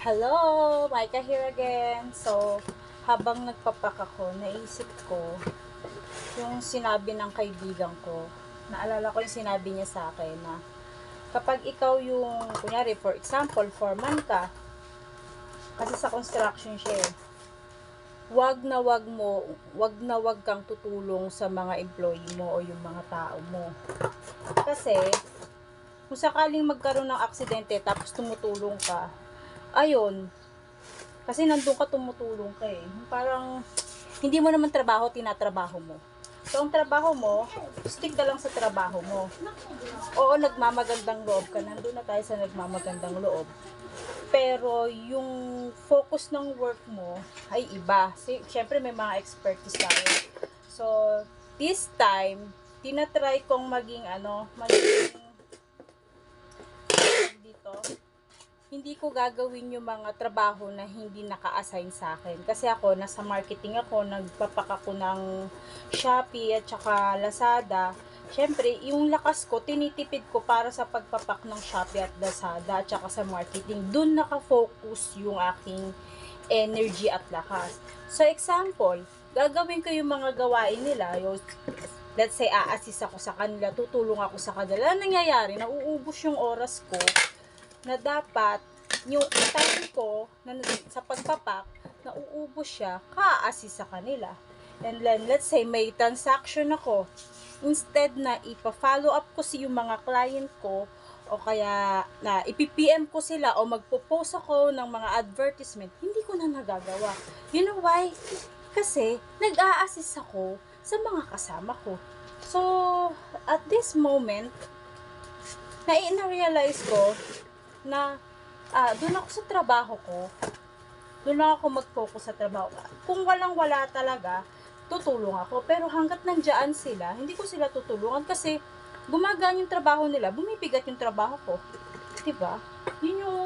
Hello! Micah here again. So, habang nagpapak ako, naisip ko yung sinabi ng kaibigan ko. Naalala ko yung sinabi niya sa akin na kapag ikaw yung, kunyari, for example, foreman ka, kasi sa construction siya eh, wag na wag mo, wag na wag kang tutulong sa mga employee mo o yung mga tao mo. Kasi, kung sakaling magkaroon ng aksidente tapos tumutulong ka, ayun, kasi nandun ka tumutulong ka eh. Parang, hindi mo naman trabaho, tinatrabaho mo. So, ang trabaho mo, stick ka lang sa trabaho mo. Oo, nagmamagandang loob ka. Nandun na tayo sa nagmamagandang loob. Pero, yung focus ng work mo ay iba. Si, Siyempre, may mga expertise tayo. So, this time, tinatry kong maging ano, maging dito, hindi ko gagawin yung mga trabaho na hindi naka-assign sa akin. Kasi ako, nasa marketing ako, nagpapak ako ng Shopee at saka Lazada. Siyempre, yung lakas ko, tinitipid ko para sa pagpapak ng Shopee at Lazada at saka sa marketing. Doon nakafocus yung aking energy at lakas. So, example, gagawin ko yung mga gawain nila, yung let's say, a-assist ako sa kanila, tutulong ako sa kanila. Ano nangyayari? Nauubos yung oras ko na dapat yung time ko na, sa pagpapak, nauubos siya, ka-assist sa kanila. And then, let's say, may transaction ako. Instead na ipa-follow up ko si yung mga client ko, o kaya na ipi-PM ko sila o magpo-post ako ng mga advertisement, hindi ko na nagagawa. You know why? Kasi, nag-a-assist ako sa mga kasama ko. So, at this moment, na-realize ko na ah, doon ako sa trabaho ko, doon ako mag-focus sa trabaho. Kung walang-wala talaga, tutulong ako. Pero hanggat nandiyan sila, hindi ko sila tutulungan kasi gumagaan yung trabaho nila, bumibigat yung trabaho ko. 'Di ba? Yun yung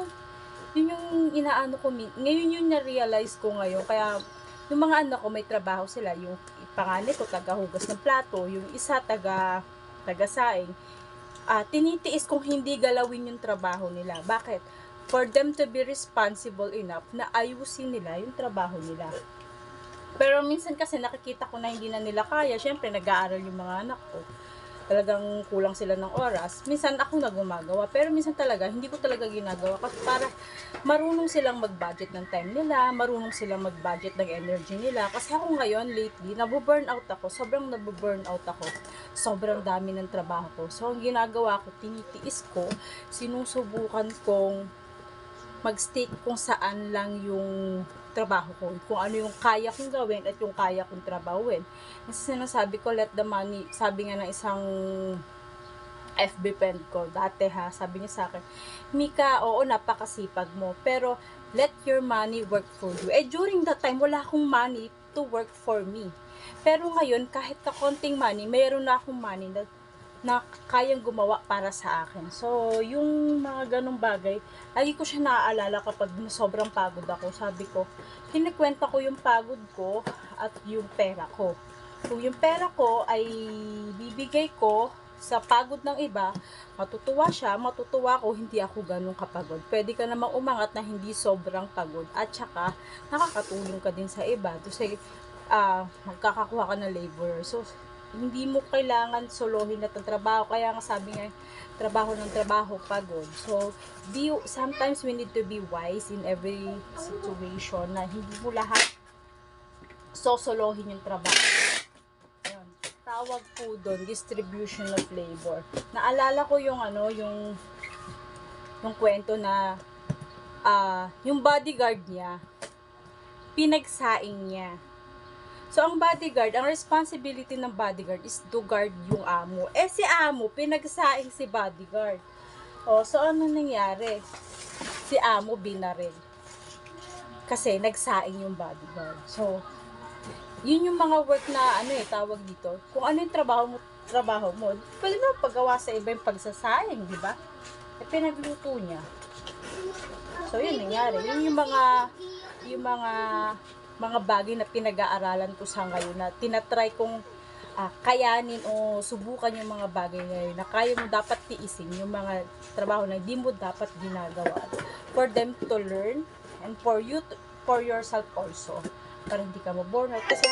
yun yung inaano ko ngayon yung na-realize ko ngayon kaya yung mga anak ko may trabaho sila yung panganay ko taga-hugas ng plato yung isa taga taga-saing ah tinitiis kong hindi galawin yung trabaho nila. Bakit? For them to be responsible enough na ayusin nila yung trabaho nila. Pero minsan kasi nakikita ko na hindi na nila kaya. Syempre nag-aaral yung mga anak ko talagang kulang sila ng oras. Minsan ako na gumagawa, pero minsan talaga hindi ko talaga ginagawa kasi para marunong silang mag-budget ng time nila, marunong silang mag-budget ng energy nila. Kasi ako ngayon, lately, nabu-burn out ako. Sobrang nabu-burn out ako. Sobrang dami ng trabaho ko. So, ang ginagawa ko, tinitiis ko, sinusubukan kong mag-stick kung saan lang yung trabaho ko. Kung ano yung kaya kong gawin at yung kaya kong trabahuin. Kasi sinasabi ko, let the money, sabi nga ng isang FB friend ko, dati ha, sabi niya sa akin, Mika, oo, napakasipag mo, pero let your money work for you. Eh, during that time, wala akong money to work for me. Pero ngayon, kahit ka konting money, mayroon na akong money na, na kayang gumawa para sa akin. So, yung mga ganong bagay, lagi ko siya naaalala kapag sobrang pagod ako. Sabi ko, kinikwenta ko yung pagod ko at yung pera ko. Kung yung pera ko ay bibigay ko sa pagod ng iba, matutuwa siya, matutuwa ko, hindi ako ganun kapagod. Pwede ka namang umangat na hindi sobrang pagod at saka nakakatulong ka din sa iba. Kasi ah magkakakuha ka ng laborer. So, hindi mo kailangan solohin na itong trabaho. Kaya nga sabi nga, trabaho ng trabaho, pagod. So, be, sometimes we need to be wise in every situation na hindi mo lahat sosolohin yung trabaho. Ayun. Tawag po doon, distribution of labor. Naalala ko yung ano, yung yung kwento na ah yung bodyguard niya, pinagsaing niya. So, ang bodyguard, ang responsibility ng bodyguard is to guard yung amo. Eh, si amo, pinagsaing si bodyguard. O, so ano nangyari? Si amo binaril. Kasi nagsaing yung bodyguard. So, yun yung mga work na ano eh, tawag dito. Kung ano yung trabaho mo, trabaho mo, pwede mo paggawa sa iba yung pagsasayang, di ba? Eh, pinagluto niya. So, yun nangyari. Yun yung mga, yung mga, mga bagay na pinag-aaralan ko sa ngayon na tinatry kong ah, kayanin o subukan yung mga bagay ngayon na kaya mo dapat tiisin yung mga trabaho na hindi mo dapat ginagawa for them to learn And for you, to- for yourself also. Para hindi ka ma-burnout. Kasi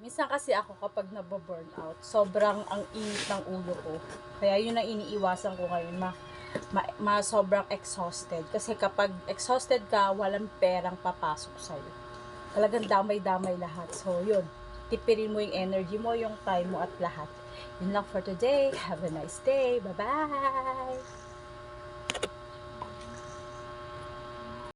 minsan kasi ako kapag nababurnout, sobrang ang init ng ulo ko. Kaya yun ang iniiwasan ko ngayon, ma, ma, ma sobrang exhausted. Kasi kapag exhausted ka, walang perang papasok sa'yo. Talagang damay-damay lahat. So, yun. Tipirin mo yung energy mo, yung time mo at lahat. Yun lang for today. Have a nice day. Bye-bye!